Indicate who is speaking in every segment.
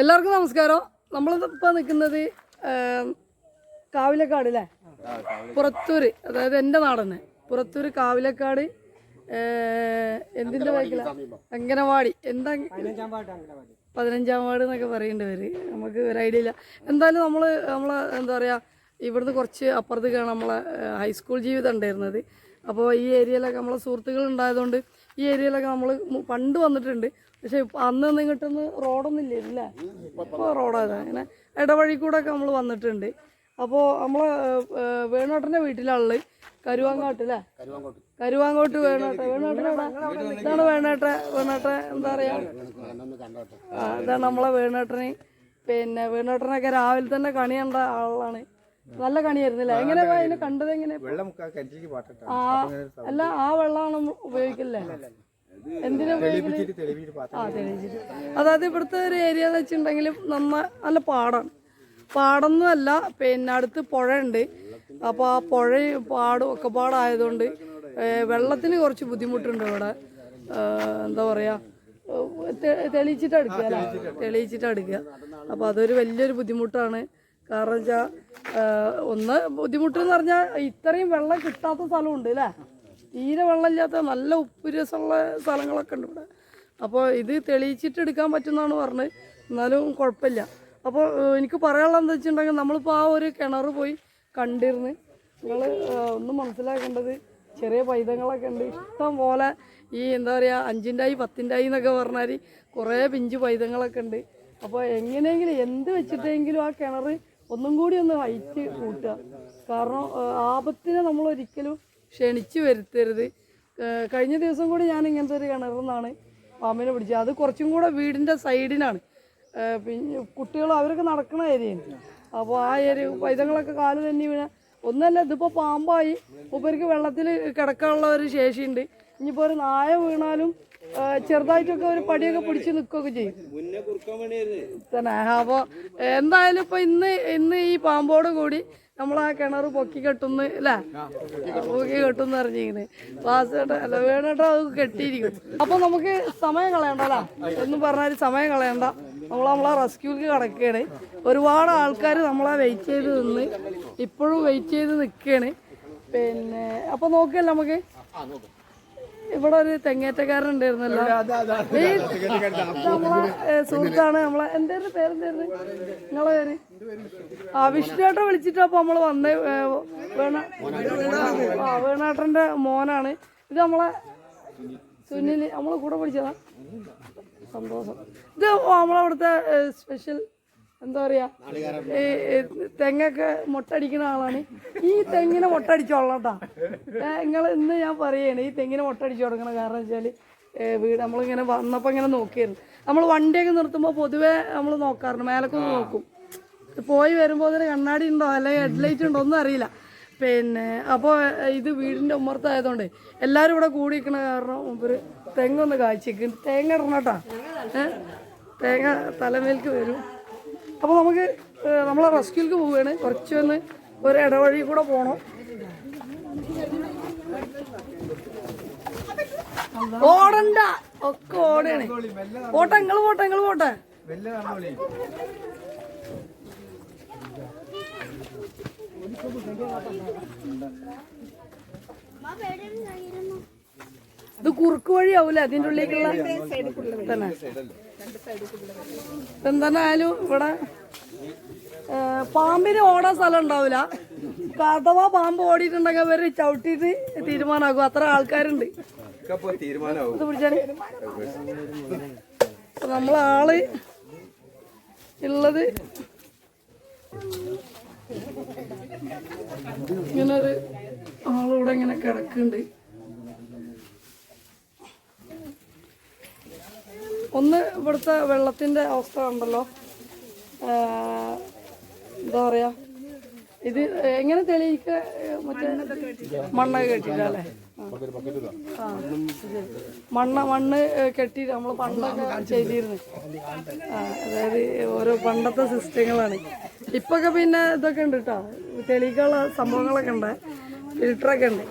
Speaker 1: എല്ലാവർക്കും നമസ്കാരം. നമ്മൾ നമ്മളിപ്പോൾ നിൽക്കുന്നത് കാവിലക്കാട് അല്ലേ പുറത്തൂര് അതായത് എന്റെ നാടെന്നെ. പുറത്തൂര് കാവിലക്കാട് എന്തിന്റെ ബാക്കില അങ്കനവാടി എന്താ പതിനഞ്ചാം വാർഡ് എന്നൊക്കെ പറയേണ്ടി വരും. നമുക്ക് ഒരു ഐഡിയ ഇല്ല. എന്തായാലും നമ്മൾ നമ്മളെ എന്താ പറയുക ഇവിടുന്ന് കുറച്ച് അപ്പുറത്തേക്കാണ് നമ്മളെ ഹൈസ്കൂൾ ജീവിതം ഉണ്ടായിരുന്നത്. അപ്പോൾ ഈ ഏരിയയിലൊക്കെ നമ്മളെ സുഹൃത്തുക്കൾ ഉണ്ടായതുകൊണ്ട് ഈ ഏരിയയിലൊക്കെ നമ്മൾ പണ്ട് വന്നിട്ടുണ്ട്. പക്ഷെ അന്ന് ഒന്നും ഇങ്ങോട്ടൊന്ന് റോഡൊന്നും ഇല്ല ഇപ്പോൾ റോഡാണ് അങ്ങനെ ഇടവഴി കൂടെ ഒക്കെ നമ്മൾ വന്നിട്ടുണ്ട് അപ്പോൾ നമ്മൾ വേണോട്ടന്റെ വീട്ടിലാളുള്ളത് കരുവാങ്ങാട്ട് അല്ലേ കരുവാങ്കോട്ട് വേണോട്ടെ വേണോട്ടൻ എവിടെ? ഇതാണ് വേണോട്ടെ വേണോട്ടെ എന്താ പറയാ? ഇതാണ് നമ്മളെ വേണോട്ടനെ പിന്നെ വേണോട്ടനൊക്കെ രാവിലെ തന്നെ കണി കണ്ട ആളാണ്. നല്ല കണിയായിരുന്നില്ലേ? എങ്ങനെ അതിനെ കണ്ടത് എങ്ങനെ
Speaker 2: വെള്ളം
Speaker 1: ആ അല്ല ആ വെള്ളമാണ് ഉപയോഗിക്കില്ലേ? എന്തിനാ ആ തെളിയിച്ചിട്ട് അതായത് ഇവിടുത്തെ ഒരു ഏരിയ എന്ന് വെച്ചിട്ടുണ്ടെങ്കിൽ നന്നായി നല്ല പാടാണ്. പാടൊന്നുമല്ല പിന്നെ അടുത്ത് ഉണ്ട് അപ്പോൾ ആ പുഴ പാടും ഒക്കെ പാടായതുകൊണ്ട് വെള്ളത്തിന് കുറച്ച് ബുദ്ധിമുട്ടുണ്ട് ഇവിടെ. എന്താ പറയുക തെളിയിച്ചിട്ട് അടുക്കുക അല്ലേ? തെളിയിച്ചിട്ട് അടുക്കുക അപ്പോൾ അതൊരു വലിയൊരു ബുദ്ധിമുട്ടാണ്. കാരണം വെച്ചാൽ ഒന്ന് ബുദ്ധിമുട്ട് എന്ന് പറഞ്ഞാൽ ഇത്രയും വെള്ളം കിട്ടാത്ത സ്ഥലമുണ്ട് അല്ലേ തീരെ വെള്ളമില്ലാത്ത നല്ല ഉപ്പ് രസമുള്ള സ്ഥലങ്ങളൊക്കെ ഉണ്ട് ഇവിടെ. അപ്പോൾ ഇത് തെളിയിച്ചിട്ട് എടുക്കാൻ പറ്റുമെന്നാണ് പറഞ്ഞത് എന്നാലും കുഴപ്പമില്ല. അപ്പോൾ എനിക്ക് പറയാനുള്ളത് എന്താ വെച്ചിട്ടുണ്ടെങ്കിൽ നമ്മളിപ്പോൾ ആ ഒരു കിണർ പോയി കണ്ടിരുന്ന് നിങ്ങൾ ഒന്ന് മനസ്സിലാക്കേണ്ടത് ചെറിയ പൈതങ്ങളൊക്കെ ഉണ്ട്. ഇഷ്ടം പോലെ ഈ എന്താ പറയുക അഞ്ചിന്റെയായി പത്തിന്റെയായി എന്നൊക്കെ പറഞ്ഞാൽ കുറേ പിഞ്ച് പൈതങ്ങളൊക്കെ ഉണ്ട്. അപ്പോൾ എങ്ങനെയെങ്കിലും എന്ത് വെച്ചിട്ടെങ്കിലും ആ കിണർ ഒന്നും കൂടി ഒന്ന് ഹൈറ്റ് കൂട്ടുക. കാരണം ആപത്തിനെ നമ്മൾ ഒരിക്കലും ക്ഷണിച്ചു വരുത്തരുത്. കഴിഞ്ഞ ദിവസം കൂടി ഞാൻ ഇങ്ങനത്തെ ഒരു കിണറിൽ നിന്നാണ് പാമ്പിനെ പിടിച്ചത്. അത് കുറച്ചും കൂടെ വീടിന്റെ സൈഡിനാണ്. പിന്നെ കുട്ടികൾ അവരൊക്കെ നടക്കുന്ന ഏരിയയാണ്. അപ്പോൾ ആ ഏരിയ പൈതങ്ങളൊക്കെ കാൽ തന്നെ വീണ. ഒന്നല്ല ഇതിപ്പോൾ പാമ്പായി. മൂപ്പർക്ക് വെള്ളത്തിൽ കിടക്കാനുള്ള ഒരു ശേഷിയുണ്ട്. ഇനിയിപ്പോൾ ഒരു നായ വീണാലും ചെറുതായിട്ടൊക്കെ ഒരു പടിയൊക്കെ പിടിച്ച് നിൽക്കുകയൊക്കെ ചെയ്യും. അപ്പോൾ എന്തായാലും ഇപ്പൊ ഇന്ന് ഇന്ന് ഈ പാമ്പോട് കൂടി നമ്മൾ ആ കിണർ പൊക്കി കെട്ടുന്നു അല്ലേ പൊക്കി കെട്ടുന്ന് അറിഞ്ഞിരിക്കുന്നത് ക്ലാസ് അല്ല വേണേട്ടോ അത് കെട്ടിയിരിക്കും അപ്പൊ നമുക്ക് സമയം കളയണ്ട അല്ല? എന്ന് പറഞ്ഞാൽ സമയം കളയണ്ട. നമ്മൾ നമ്മളെ റെസ്ക്യൂക്ക് കിടക്കുകയാണ്. ഒരുപാട് ആൾക്കാർ നമ്മളെ വെയിറ്റ് ചെയ്ത് നിന്ന് ഇപ്പോഴും വെയിറ്റ് ചെയ്ത് നിൽക്കുകയാണ് പിന്നെ അപ്പൊ നോക്കിയല്ലേ നമുക്ക്? ഇവിടെ ഒരു തെങ്ങേറ്റക്കാരൻ ഉണ്ടായിരുന്നല്ലോ ഈ നമ്മളെ സുഹൃത്താണ് നമ്മളെ. എന്തായിരുന്നു പേരെന്തായിരുന്നു നിങ്ങളെ പേര്? ആ വിഷ്ണുവേട്ട വിളിച്ചിട്ട് അപ്പൊ നമ്മൾ വന്നേ വേണ ആ വേണാട്ടന്റെ മോനാണ്. ഇത് നമ്മളെ സുനിൽ നമ്മളെ കൂടെ പഠിച്ചതാ. സന്തോഷം. ഇത് നമ്മളവിടുത്തെ സ്പെഷ്യൽ എന്താ പറയാ? ഈ തെങ്ങൊക്കെ മുട്ടടിക്കുന്ന ആളാണ്. ഈ തെങ്ങിനെ മുട്ടടിച്ചോളട്ടാ നിങ്ങൾ ഇന്ന് ഞാൻ പറയാണ് ഈ തെങ്ങിനെ മുട്ടടിച്ചു തുടങ്ങണം കാരണം വെച്ചാൽ വീട് നമ്മളിങ്ങനെ വന്നപ്പോൾ ഇങ്ങനെ നോക്കിയായിരുന്നു. നമ്മൾ വണ്ടിയൊക്കെ നിർത്തുമ്പോൾ പൊതുവേ നമ്മൾ നോക്കാറുണ്ട്. മേലൊക്കെ ഒന്ന് നോക്കും. പോയി വരുമ്പോൾ അതിന് കണ്ണാടി ഉണ്ടോ? അല്ലെങ്കിൽ ഹെഡ്ലൈറ്റ് ഉണ്ടോ? ഒന്നും അറിയില്ല. പിന്നെ അപ്പോൾ ഇത് വീടിന്റെ ഉമ്മർത്തായതുകൊണ്ട് എല്ലാരും ഇവിടെ കൂടി നിൽക്കണ കാരണം ഒരു തെങ്ങൊന്ന് കാഴ്ചക്ക്. തേങ്ങ ഇടണം കേട്ടാ ഏഹ് തേങ്ങ തലമേൽക്ക് വരും. അപ്പോൾ നമുക്ക് നമ്മൾ നമ്മളെ റെസ്ക്യൂക്ക് പോവുകയാണ്. കുറച്ചൊന്ന് ഒരു ഇടവഴി കൂടെ പോകണം ഓടണ്ട. ഒക്കെ ഓടയാണ്. പോട്ടെ നിങ്ങൾ പോട്ടെ നിങ്ങൾ പോട്ടെ.
Speaker 2: വെല്ല നടന്നോളി
Speaker 1: ഇത് കുറുക്ക് വഴിയാവൂല? അതിന്റെ ഉള്ളിലേക്കുള്ള തന്നെ. എന്തായാലും ഇവിടെ പാമ്പിന് ഓടാൻ സ്ഥലം ഉണ്ടാവില്ല അഥവാ പാമ്പ് ഓടിയിട്ടുണ്ടെങ്കിൽ അവർ ചവിട്ടിയിട്ട് തീരുമാനമാകും അത്ര ആൾക്കാരുണ്ട്. ഇത് നമ്മളാൾ ഉള്ളത് ഇങ്ങനൊരു ആളിവിടെ ഇങ്ങനെ കിടക്കുന്നുണ്ട്. ഒന്ന് ഇവിടുത്തെ വെള്ളത്തിന്റെ അവസ്ഥ ഉണ്ടല്ലോ എന്താ പറയാ? ഇത് എങ്ങനെ തെളിയിക്ക മറ്റേ മണ്ണൊക്കെ ശരി. മണ്ണ് മണ്ണ് കെട്ടി നമ്മൾ പണ്ടൊക്കെ ചെയ്തിരുന്നു. അതായത് ഓരോ പണ്ടത്തെ സിസ്റ്റങ്ങളാണ്. ഇപ്പൊക്കെ പിന്നെ ഇതൊക്കെ ഉണ്ട് കേട്ടോ തെളിയിക്കാനുള്ള സംഭവങ്ങളൊക്കെ ഉണ്ട്. ഫിൽറ്ററൊക്കെ ഉണ്ട്.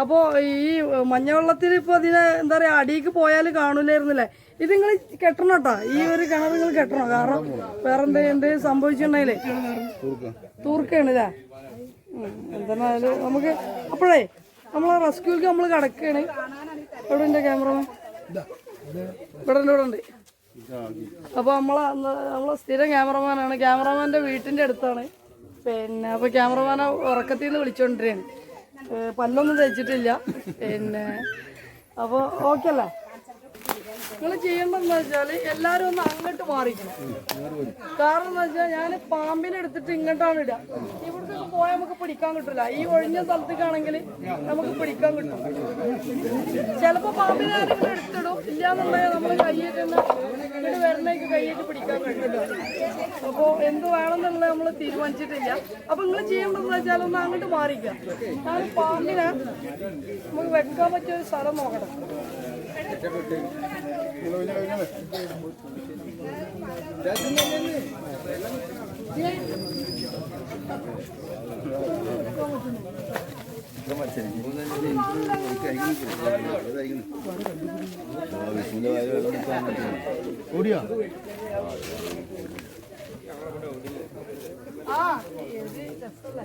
Speaker 1: അപ്പോ ഈ മഞ്ഞവെള്ളത്തിൽ ഇപ്പോൾ അതിനെ എന്താ പറയുക അടിയിക്ക് പോയാൽ കാണൂലായിരുന്നില്ലേ? ഇത് നിങ്ങൾ കെട്ടണം കേട്ടോ. ഈ ഒരു കിണർ നിങ്ങൾ കെട്ടണം. കാരണം വേറെ എന്ത് എന്ത് സംഭവിച്ചിട്ടുണ്ടെങ്കിലേ തൂർക്കാണ് ഇതാ. എന്തായാലും നമുക്ക് അപ്പോഴേ നമ്മളെ റെസ്ക്യൂക്ക് നമ്മൾ കിടക്കുകയാണ് എവിടെ ഉണ്ട് ക്യാമറ? ഇവിടെ ഉണ്ട് ഇവിടെ ഉണ്ട്. അപ്പോൾ നമ്മളെ നമ്മളെ സ്ഥിരം ക്യാമറമാനാണ്. ക്യാമറമാന്റെ വീട്ടിന്റെ അടുത്താണ്. പിന്നെ അപ്പോൾ ക്യാമറമാനെ ഉറക്കത്തിൽ നിന്ന് വിളിച്ചോണ്ടിരിക്കുകയാണ് പല്ലൊന്നും തയ്ച്ചിട്ടില്ല പിന്നെ അപ്പോൾ ഓക്കെ അല്ലേ? നിങ്ങൾ ചെയ്യേണ്ടതെന്ന് വെച്ചാൽ എല്ലാവരും ഒന്ന് അങ്ങോട്ട് മാറിക്കണം. കാരണം എന്താ വെച്ചാൽ ഞാൻ പാമ്പിനെ എടുത്തിട്ട് ഇങ്ങോട്ടാണ് ഇടുക ഇവിടുത്തെ പോയാൽ നമുക്ക് പിടിക്കാൻ കിട്ടില്ല ഈ ഒഴിഞ്ഞ സ്ഥലത്തേക്കാണെങ്കിൽ നമുക്ക് പിടിക്കാൻ കിട്ടും. ചിലപ്പോൾ പാമ്പിനെ ആരെങ്കിലും എടുത്തിടും. ഇല്ലാന്നുണ്ടെങ്കിൽ നമ്മൾ കയ്യേറ്റ് ഇങ്ങോട്ട് വരണേക്ക് കയ്യേറ്റ് പിടിക്കാൻ കിട്ടില്ല അപ്പോൾ എന്ത് വേണമെന്നുള്ളത് നമ്മൾ തീരുമാനിച്ചിട്ടില്ല. അപ്പോൾ നിങ്ങൾ ചെയ്യേണ്ടതെന്ന് വെച്ചാൽ ഒന്ന് അങ്ങോട്ട് മാറിക്കുക. ഞാൻ പാമ്പിനെ നമുക്ക് വെക്കാൻ പറ്റിയ ഒരു സ്ഥലം നോക്കണം.
Speaker 3: ഓടിയാ?
Speaker 1: ആ ഇത് രസമല്ലേ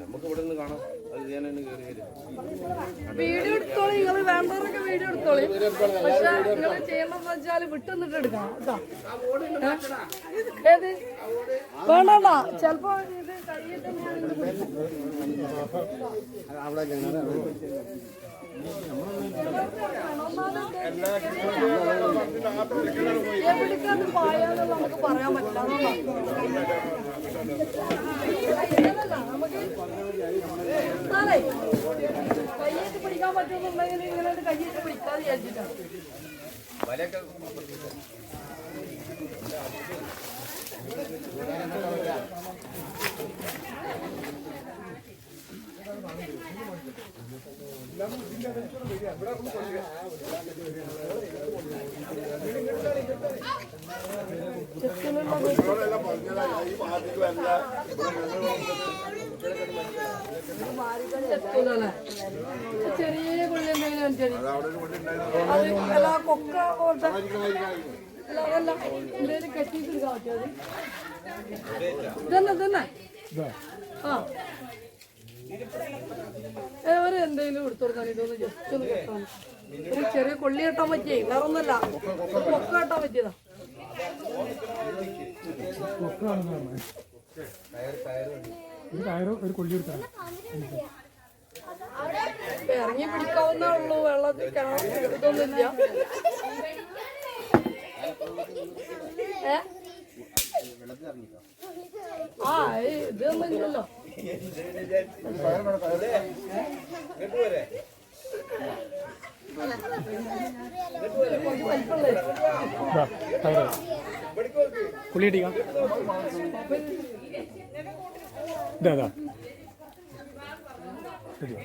Speaker 3: നമുക്ക് ഇവിടെ നിന്ന് കാണാം അത് ഞാൻ തന്നെ കയറി വരും
Speaker 1: വീഡിയോ എടുത്തോളി നിങ്ങൾ വേണ്ടവരൊക്കെ വീഡിയോ എടുത്തോളി പക്ഷെ നിങ്ങൾ ചെയ്യണമെന്ന് വെച്ചാൽ വിട്ടുനിന്നിട്ട് എടുക്കണം കേട്ടോ? ഏത് വേണ്ട ചിലപ്പോ ഇത് കയ്യിട്ട് എവിടേക്കാണ് പായാന്നുള്ളത് നമുക്ക് പറയാൻ പറ്റില്ല. നമുക്ക് കയ്യേറ്റ് പിടിക്കാൻ പറ്റുന്നുണ്ടെങ്കിൽ ഇങ്ങനെ കയ്യേറ്റ്
Speaker 2: വലയൊക്കെ
Speaker 1: ചെറിയ കുഴി എന്തെങ്കിലും അത് അല്ല കൊക്ക പോലത്തെ അല്ല അതല്ല എന്തേലും കെട്ടിയിട്ട് ഇതന്നെ ഇതന്നെ ആ ഒരു എന്തെങ്കിലും എടുത്തു കൊടുക്കാൻ ഇതൊന്ന് ജസ്റ്റ് ഒന്ന് കെട്ടാൻ ഒരു ചെറിയ കൊള്ളി കെട്ടാൻ പറ്റിയേ? വേറെ ഒന്നല്ല കൊക്ക കെട്ടാൻ പറ്റിയതാ. ഇറങ്ങി പിടിക്കാവുന്നേ ഉള്ളൂ. വെള്ളത്തിൽ കിണറൊന്നുമില്ല ആ ഇതൊന്നും ഇല്ലല്ലോ.
Speaker 4: അടിക്കാം ഇതാ ഇതാ. ശരിയോ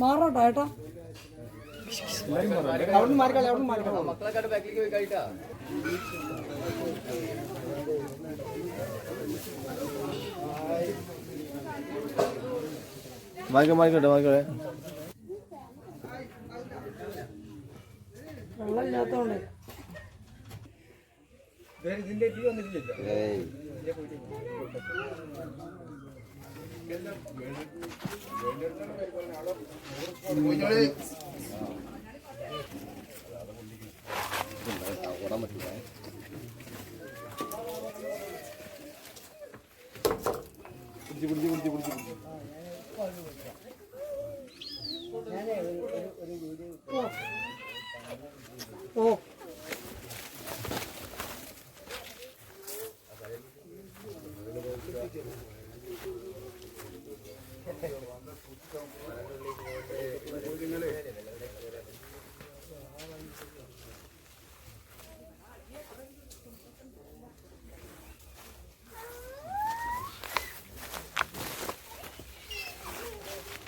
Speaker 1: മാറോട്ടോ ഏട്ടാ.
Speaker 2: അവിടെ മാറിക്കളെ അവിടെ മാറിക്കളെ മക്കളെ ബാക്കിലേക്ക് പോയി കഴിട്ടാ? ഇത് വന്നിട്ടില്ല
Speaker 3: ഏയ് ഓടാൻ പറ്റില്ല പിടിച്ച് പിടിച്ച് പിടിച്ച് പിടിച്ച് പിടിച്ച്
Speaker 1: ഓ.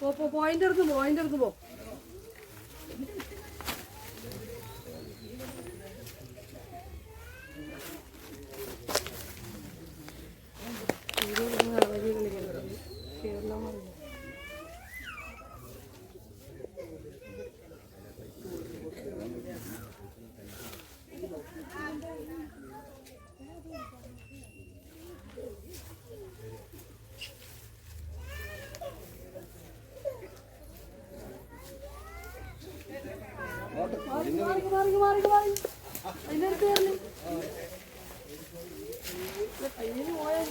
Speaker 1: പോ പോയിന്റ് എടുത്ത് പോയിന്റ് എടുത്ത് പോ. പോയാൽ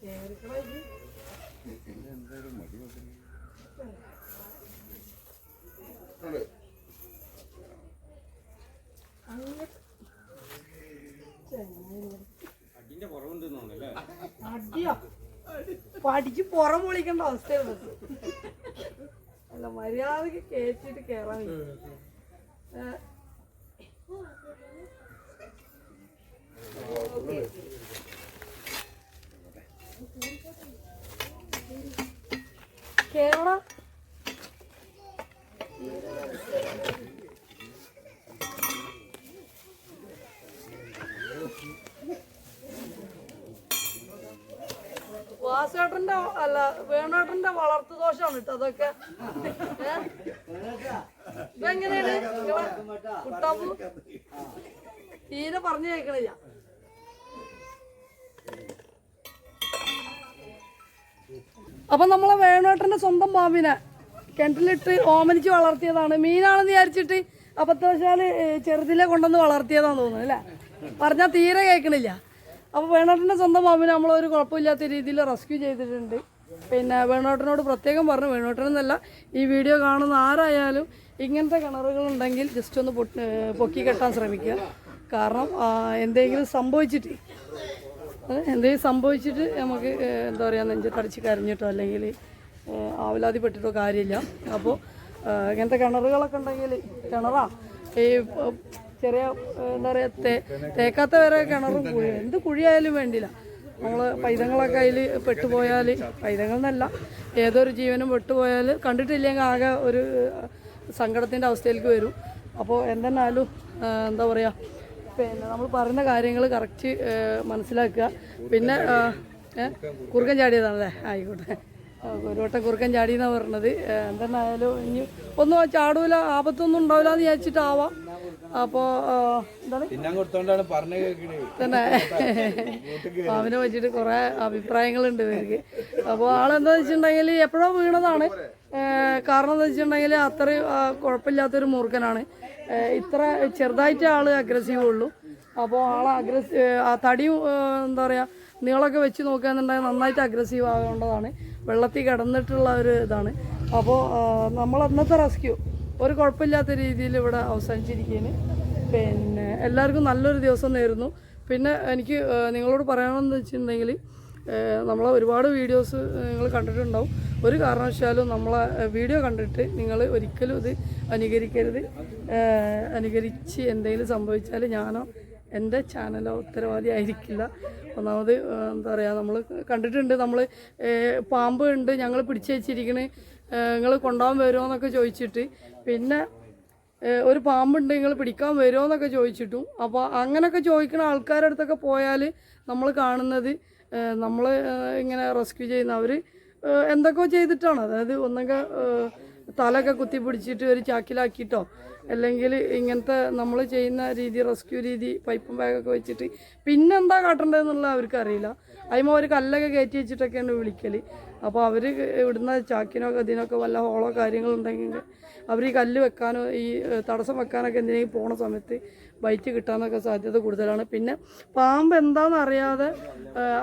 Speaker 1: കേറിക്കണോ അടിയാ? പഠിക്ക് പുറം പൊളിക്കേണ്ട അവസ്ഥയാണ് അല്ല മര്യാദയ്ക്ക് കേറ്റിട്ട് കേറാൻ ദോഷമാണ് കേട്ടോ അതൊക്കെ? ഇതെങ്ങനെയാണ് കുട്ടാപ്പു? തീരെ പറഞ്ഞു കേൾക്കണില്ല. അപ്പൊ നമ്മളെ വേണേട്ടന്റെ സ്വന്തം പാമ്പിനെ കിണറ്റിലിട്ട് ഓമനിച്ച് വളർത്തിയതാണ്. മീനാണെന്ന് വിചാരിച്ചിട്ട് അബദ്ധവശാൽ ചെറുതിലെ കൊണ്ടുവന്ന് വളർത്തിയതാന്ന് തോന്നുന്നു അല്ലേ? പറഞ്ഞാൽ തീരെ കേൾക്കണില്ല. അപ്പോൾ വേണേട്ടന്റെ സ്വന്തം പാമ്പിനെ നമ്മളൊരു കുഴപ്പമില്ലാത്ത രീതിയിൽ റെസ്ക്യൂ ചെയ്തിട്ടുണ്ട്. പിന്നെ വേണോട്ടനോട് പ്രത്യേകം പറഞ്ഞു. വേണോട്ടനെന്നല്ല ഈ വീഡിയോ കാണുന്ന ആരായാലും ഇങ്ങനത്തെ കിണറുകളുണ്ടെങ്കിൽ ജസ്റ്റ് ഒന്ന് പൊക്കി കെട്ടാൻ ശ്രമിക്കുക. കാരണം എന്തെങ്കിലും സംഭവിച്ചിട്ട് എന്തെങ്കിലും സംഭവിച്ചിട്ട് നമുക്ക് എന്താ പറയുക നെഞ്ചത്തടിച്ച് കരഞ്ഞിട്ടോ അല്ലെങ്കിൽ ആവലാതിപ്പെട്ടിട്ടോ കാര്യമില്ല. അപ്പോൾ ഇങ്ങനത്തെ കിണറുകളൊക്കെ ഉണ്ടെങ്കിൽ കിണറാ. ഈ ചെറിയ എന്താ പറയുക തേ തേക്കാത്ത വരെ കിണറും കുഴി എന്ത് കുഴിയായാലും വേണ്ടില്ല. നമ്മൾ പൈതങ്ങളൊക്കെ അതിൽ പെട്ടുപോയാൽ പൈതങ്ങൾ എന്നല്ല ഏതൊരു ജീവനും പെട്ടുപോയാൽ കണ്ടിട്ടില്ലെങ്കിൽ ആകെ ഒരു സങ്കടത്തിന്റെ അവസ്ഥയിലേക്ക് വരും. അപ്പോൾ എന്തെന്നാലും എന്താ പറയുക പിന്നെ നമ്മൾ പറയുന്ന കാര്യങ്ങൾ കറക്റ്റ് മനസ്സിലാക്കുക. പിന്നെ കുറുക്കൻ ചാടിയതാണല്ലേ? ആയിക്കോട്ടെ. ഒരു വട്ടം കുറുക്കൻ ചാടിയെന്നാണ് പറഞ്ഞത്. എന്തെന്നായാലും ഇനി ഒന്നും ചാടൂല ആപത്തൊന്നും ഉണ്ടാവില്ല എന്ന് വിചാരിച്ചിട്ടാവാം. അപ്പോൾ എന്താണ്? തന്നെ. പാമ്പിനെ വെച്ചിട്ട് കുറേ അഭിപ്രായങ്ങളുണ്ട് ഇവർക്ക് അപ്പോൾ ആളെന്താ വെച്ചിട്ടുണ്ടെങ്കിൽ എപ്പോഴോ വീണതാണ്. കാരണം എന്താ വെച്ചിട്ടുണ്ടെങ്കിൽ അത്രയും കുഴപ്പമില്ലാത്തൊരു മൂർഖനാണ്. ഇത്ര ചെറുതായിട്ട് ആൾ അഗ്രസീവ് ഉള്ളൂ. അപ്പോൾ ആളെ അഗ്രസീവ് ആ തടിയും എന്താ പറയുക നീളമൊക്കെ വെച്ച് നോക്കുകയെന്നുണ്ടെങ്കിൽ നന്നായിട്ട് അഗ്രസീവ് ആവേണ്ടതാണ്. വെള്ളത്തിൽ കിടന്നിട്ടുള്ള ഒരു ഇതാണ്. അപ്പോൾ നമ്മൾ അന്നത്തെ റെസ്ക്യൂ ഒരു കുഴപ്പമില്ലാത്ത രീതിയിൽ ഇവിടെ അവസാനിച്ചിരിക്കുകയാണ്. പിന്നെ എല്ലാവർക്കും നല്ലൊരു ദിവസം നേരുന്നു. പിന്നെ എനിക്ക് നിങ്ങളോട് പറയണമെന്ന് വെച്ചിട്ടുണ്ടെങ്കിൽ നമ്മൾ ഒരുപാട് വീഡിയോസ് നിങ്ങൾ കണ്ടിട്ടുണ്ടാവും. ഒരു കാരണവശാലും നമ്മളെ വീഡിയോ കണ്ടിട്ട് നിങ്ങൾ ഒരിക്കലും ഇത് അനുകരിക്കരുത്. അനുകരിച്ച് എന്തെങ്കിലും സംഭവിച്ചാൽ ഞാനോ എന്റെ ചാനലോ ഉത്തരവാദി ആയിരിക്കില്ല. ഒന്നാമത് എന്താ പറയുക നമ്മൾ കണ്ടിട്ടുണ്ട് നമ്മൾ പാമ്പ് ഉണ്ട് ഞങ്ങൾ പിടിച്ചു വെച്ചിരിക്കണ്. നിങ്ങൾ കൊണ്ടുപോകാൻ വരുമോ എന്നൊക്കെ ചോദിച്ചിട്ട്. പിന്നെ ഒരു പാമ്പുണ്ട് നിങ്ങൾ പിടിക്കാൻ വരുമോ എന്നൊക്കെ ചോദിച്ചിട്ടും. അപ്പോൾ അങ്ങനെയൊക്കെ ചോദിക്കുന്ന ആൾക്കാരുടെ അടുത്തൊക്കെ പോയാൽ നമ്മൾ കാണുന്നത് നമ്മൾ ഇങ്ങനെ റെസ്ക്യൂ ചെയ്യുന്ന അവർ എന്തൊക്കെയോ ചെയ്തിട്ടാണ്. അതായത് ഒന്നൊക്കെ തലയൊക്കെ കുത്തി പിടിച്ചിട്ട് ഒരു ചാക്കിലാക്കിയിട്ടോ? അല്ലെങ്കിൽ ഇങ്ങനത്തെ നമ്മൾ ചെയ്യുന്ന രീതി റെസ്ക്യൂ രീതി പൈപ്പും ബാഗൊക്കെ വെച്ചിട്ട് പിന്നെ എന്താ കാട്ടേണ്ടതെന്നുള്ള അവർക്ക് അറിയില്ല. അതിമ ഒരു കല്ലൊക്കെ കയറ്റി വെച്ചിട്ടൊക്കെയാണ് വിളിക്കൽ അപ്പോൾ അവർ ഇവിടുന്ന് ചാക്കിനോ ഇതിനൊക്കെ വല്ല ഹോളോ കാര്യങ്ങളുണ്ടെങ്കിൽ അവർ ഈ കല്ല് വെക്കാനോ ഈ തടസ്സം വെക്കാനൊക്കെ എന്തിനെങ്കിലും പോണ സമയത്ത് ബൈറ്റ് കിട്ടാനൊക്കെ സാധ്യത കൂടുതലാണ്. പിന്നെ പാമ്പ് എന്താണെന്ന് അറിയാതെ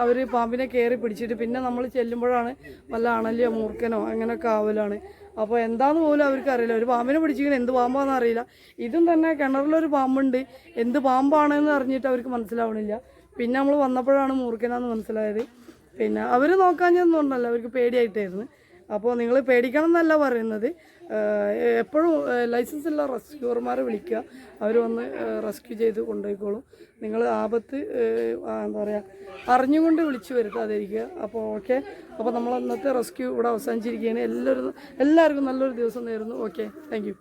Speaker 1: അവർ പാമ്പിനെ കയറി പിടിച്ചിട്ട് പിന്നെ നമ്മൾ ചെല്ലുമ്പോഴാണ് വല്ല അണലിയോ മൂർക്കനോ അങ്ങനെയൊക്കെ ആവലാണ്. അപ്പോൾ എന്താന്ന് പോലും അവർക്ക് അറിയില്ല. ഒരു പാമ്പിനെ പിടിച്ചിങ്ങനെ എന്ത് പാമ്പാന്ന് അറിയില്ല. ഇതും തന്നെ കിണറിലൊരു പാമ്പുണ്ട്. എന്ത് പാമ്പാണെന്ന് അറിഞ്ഞിട്ട് അവർക്ക് മനസ്സിലാവണില്ല. പിന്നെ നമ്മൾ വന്നപ്പോഴാണ് മൂർക്കനാന്ന് മനസ്സിലായത്. പിന്നെ അവർ നോക്കാഞ്ഞൊന്നുണ്ടല്ലോ അവർക്ക് പേടിയായിട്ടായിരുന്നു. അപ്പോൾ നിങ്ങൾ പേടിക്കണം എന്നല്ല പറയുന്നത് എപ്പോഴും ലൈസൻസ് ഉള്ള റെസ്ക്യൂർമാരെ വിളിക്കുക. അവർ വന്ന് റെസ്ക്യൂ ചെയ്ത് കൊണ്ടുപോയിക്കോളും. നിങ്ങൾ ആപത്ത് എന്താ പറയുക അറിഞ്ഞുകൊണ്ട് വിളിച്ചു വരുത്താതിരിക്കുക. അപ്പോൾ ഓക്കെ. അപ്പോൾ നമ്മൾ ഇന്നത്തെ റെസ്ക്യൂ ഇവിടെ അവസാനിച്ചിരിക്കുകയാണ്. എല്ലാവരും എല്ലാവർക്കും നല്ലൊരു ദിവസം നേരുന്നു. ഓക്കെ. താങ്ക്